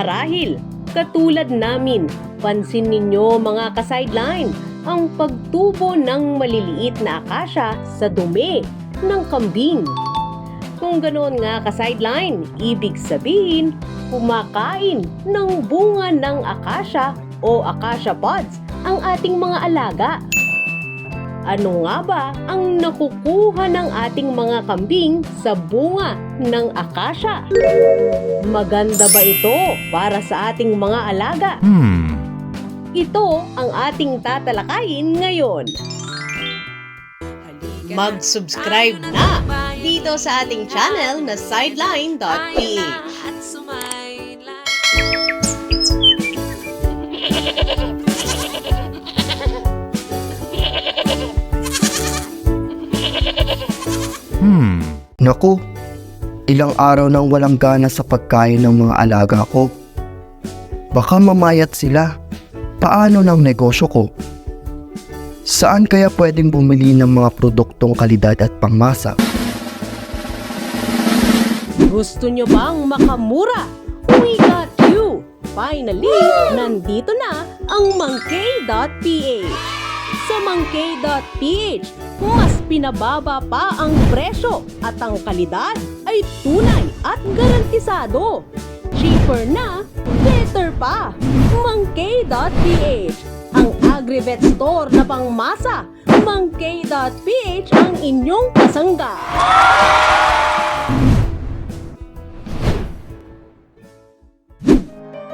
Marahil, katulad namin, pansin ninyo mga ka-sideline ang pagtubo ng maliliit na akasya sa dumi ng kambing. Kung ganoon nga ka-sideline, ibig sabihin, kumakain ng bunga ng akasya o akasya pods ang ating mga alaga. Ano nga ba ang nakukuha ng ating mga kambing sa bunga ng akasya? Maganda ba ito para sa ating mga alaga? Hmm. Ito ang ating tatalakayin ngayon. Mag-subscribe na dito sa ating channel na sideline.ph. Naku, ilang araw nang walang gana sa pagkain ng mga alaga ko. Baka mamayat sila. Paano ng negosyo ko? Saan kaya pwedeng bumili ng mga produktong kalidad at pangmasa? Gusto nyo bang makamura? We got you! Finally, nandito na ang Monkey.ph. Sa Monkey.ph, mas pinababa pa ang presyo at ang kalidad ay tunay at garantisado. Cheaper na, better pa! Monkey.ph ang agri-vet store na pangmasa. Monkey.ph ang inyong kasangga.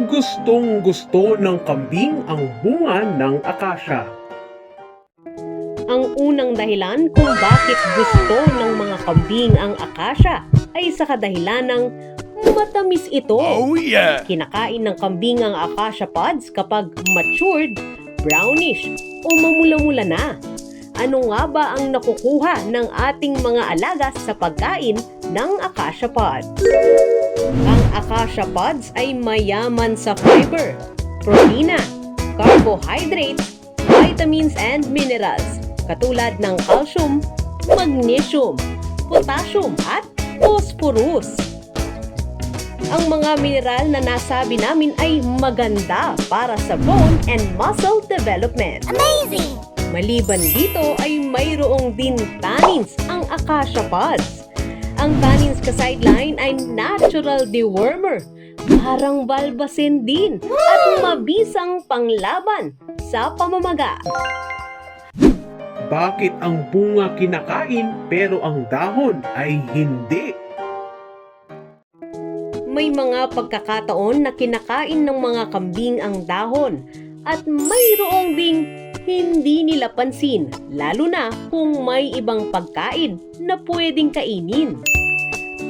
Gustong gusto ng kambing ang bunga ng akasya. Ang unang dahilan kung bakit gusto ng mga kambing ang akasya ay sa kadahilan ng matamis ito. yeah. Kinakain ng kambing ang akasya pods kapag matured, brownish o mamula-mula na. Ano nga ba ang nakukuha ng ating mga alaga sa pagkain ng akasya pods? Ang akasya pods ay mayaman sa fiber, protina, carbohydrates, vitamins and minerals katulad ng calcium, magnesium, potassium at phosphorus. Ang mga mineral na nasabi namin ay maganda para sa bone and muscle development. Amazing! Maliban dito ay mayroong din tannins ang acacia pods. Ang tannins ka sideline ay natural dewormer, parang balbasin din at mabisang panglaban sa pamamaga. Bakit ang bunga kinakain pero ang dahon ay hindi? May mga pagkakataon na kinakain ng mga kambing ang dahon at mayroong ding hindi nila pansin, lalo na kung may ibang pagkain na pwedeng kainin.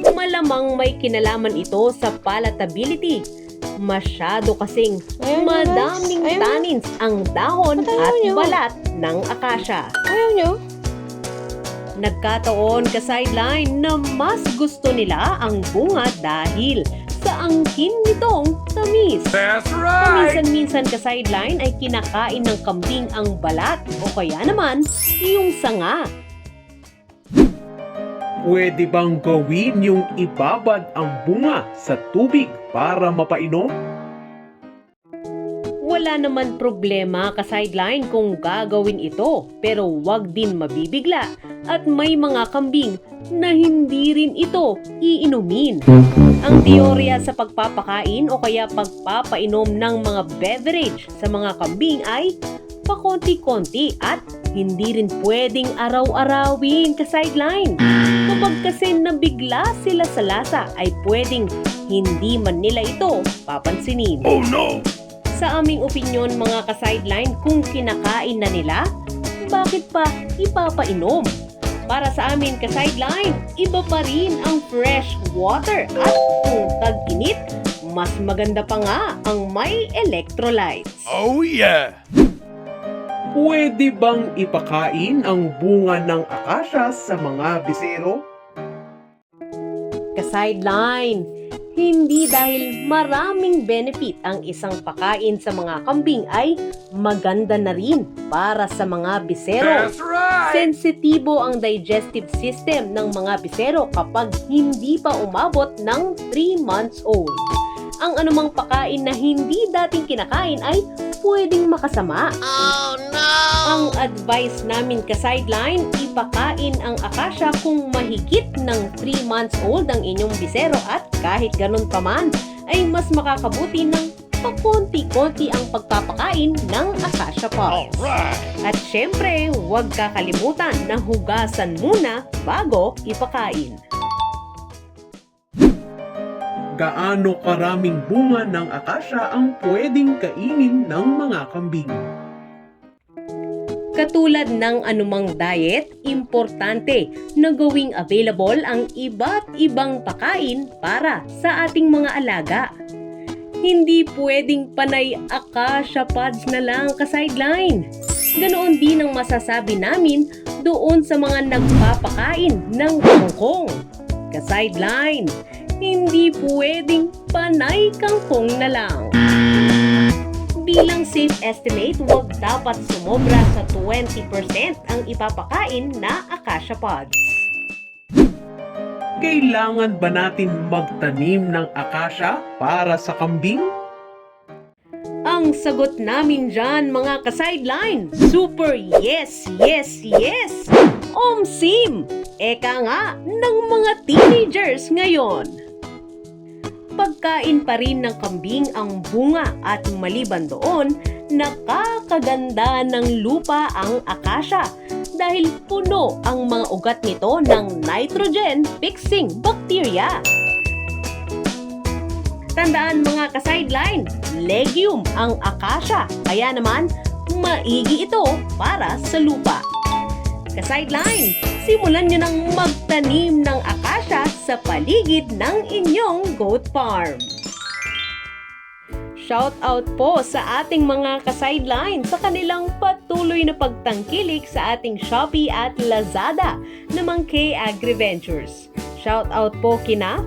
Malamang may kinalaman ito sa palatability. Masyado kasing Ayaw madaming Ayaw tannins ang dahon ayaw at niyo? balat ng akasya. Ayaw nyo? Nagkataon ka sideline na mas gusto nila ang bunga dahil sa angkin nitong tamis. That's Paminsan-minsan ka sideline ay kinakain ng kambing ang balat o kaya naman yung sanga. Pwede bang gawin yung ibabad ang bunga sa tubig para mapainom? Wala naman problema ka sideline kung gagawin ito pero wag din mabibigla at may mga kambing na hindi rin ito iinumin. Ang teorya sa pagpapakain o kaya pagpapainom ng mga beverage sa mga kambing ay pakonti-konti at hindi rin pwedeng araw-arawin ka sideline. Kapag kasi nabigla sila sa lasa ay pwedeng hindi man nila ito papansinin. Oh no! Sa aming opinyon mga ka-sideline, kung kinakain na nila, bakit pa ipapainom? Para sa amin ka-sideline, iba pa rin ang fresh water at kung tag-init, mas maganda pa nga ang may electrolytes. Oh yeah! Pwede bang ipakain ang bunga ng akasya sa mga bisero? Ka-sideline, hindi dahil maraming benefit ang isang pakain sa mga kambing ay maganda na rin para sa mga bisero. right! Sensitibo ang digestive system ng mga bisero kapag hindi pa umabot ng 3 months old. Ang anumang pakain na hindi dating kinakain ay pwedeng makasama. Ang advice namin ka sideline, ipakain ang akasya kung mahigit ng 3 months old ang inyong bisero at kahit ganun pa man, ay mas makakabuti ng pakonti-konti ang pagpapakain ng pods. Alright! At syempre, huwag kakalimutan na hugasan muna bago ipakain. Gaano karaming bunga ng akasya ang pwedeng kainin ng mga kambing? Katulad ng anumang diet, importante na gawing available ang iba't ibang pakain para sa ating mga alaga. Hindi pwedeng panay akasya pods na lang ka-sideline. Ganoon din ang masasabi namin doon sa mga nagpapakain ng kangkong. Ka-sideline, hindi pwedeng panay kangkong na lang. Bilang safe estimate, huwag dapat sumobra sa 20% ang ipapakain na akasya pods. Kailangan ba natin magtanim ng akasya para sa kambing? Ang sagot namin dyan mga ka-sideline, super yes, yes, yes! Omsim! Eka nga ng mga teenagers ngayon. Pagkain pa rin ng kambing ang bunga at maliban doon, nakakaganda ng lupa ang akasya dahil puno ang mga ugat nito ng nitrogen-fixing bacteria. Tandaan mga ka-sideline, legume ang akasya, kaya naman maigi ito para sa lupa. Ka-sideline, simulan nyo nang magtanim ng akasya sa paligid ng inyong goat farm. Shout out po sa ating mga ka-sideline sa kanilang patuloy na pagtangkilik sa ating Shopee at Lazada ng K Agri-Ventures. Shout out po kina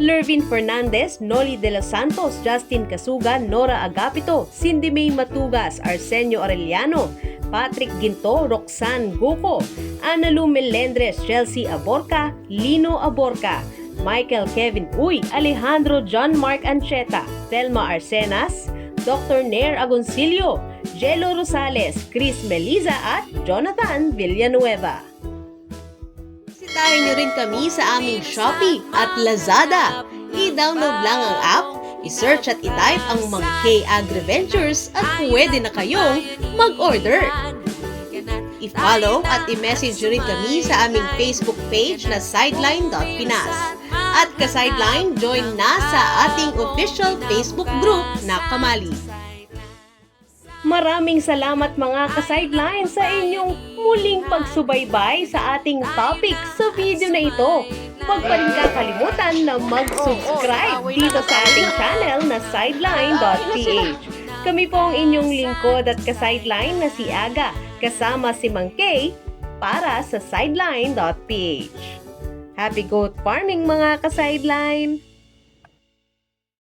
Lervin Fernandez, Noli de los Santos, Justin Casugan, Nora Agapito, Cindy May Matugas, Arsenio Arellano, Patrick Ginto, Roxanne Guco, Analu Melendres, Chelsea Aborca, Lino Aborca, Michael Kevin Uy, Alejandro John Mark Ancheta, Telma Arsenas, Dr. Nair Agoncillo, Jello Rosales, Chris Meliza at Jonathan Villanueva. Bisitahin niyo rin kami sa aming Shopee at Lazada. I-download lang ang app, i-search at i-type ang K Agri-Ventures at pwede na kayong mag-order. I-follow at i-message rin kami sa aming Facebook page na sideline.pinas. At ka-sideline, join na sa ating official Facebook group na Kamali. Maraming salamat mga ka-sideline sa inyong muling pagsubaybay sa ating topic sa video na ito. Huwag pa rin kakalimutan na mag-subscribe dito sa ating channel na sideline.ph. Kami po ang inyong lingkod at ka-sideline na si Aga, kasama si Mang Kay para sa sideline.ph. Happy goat farming mga ka-sideline!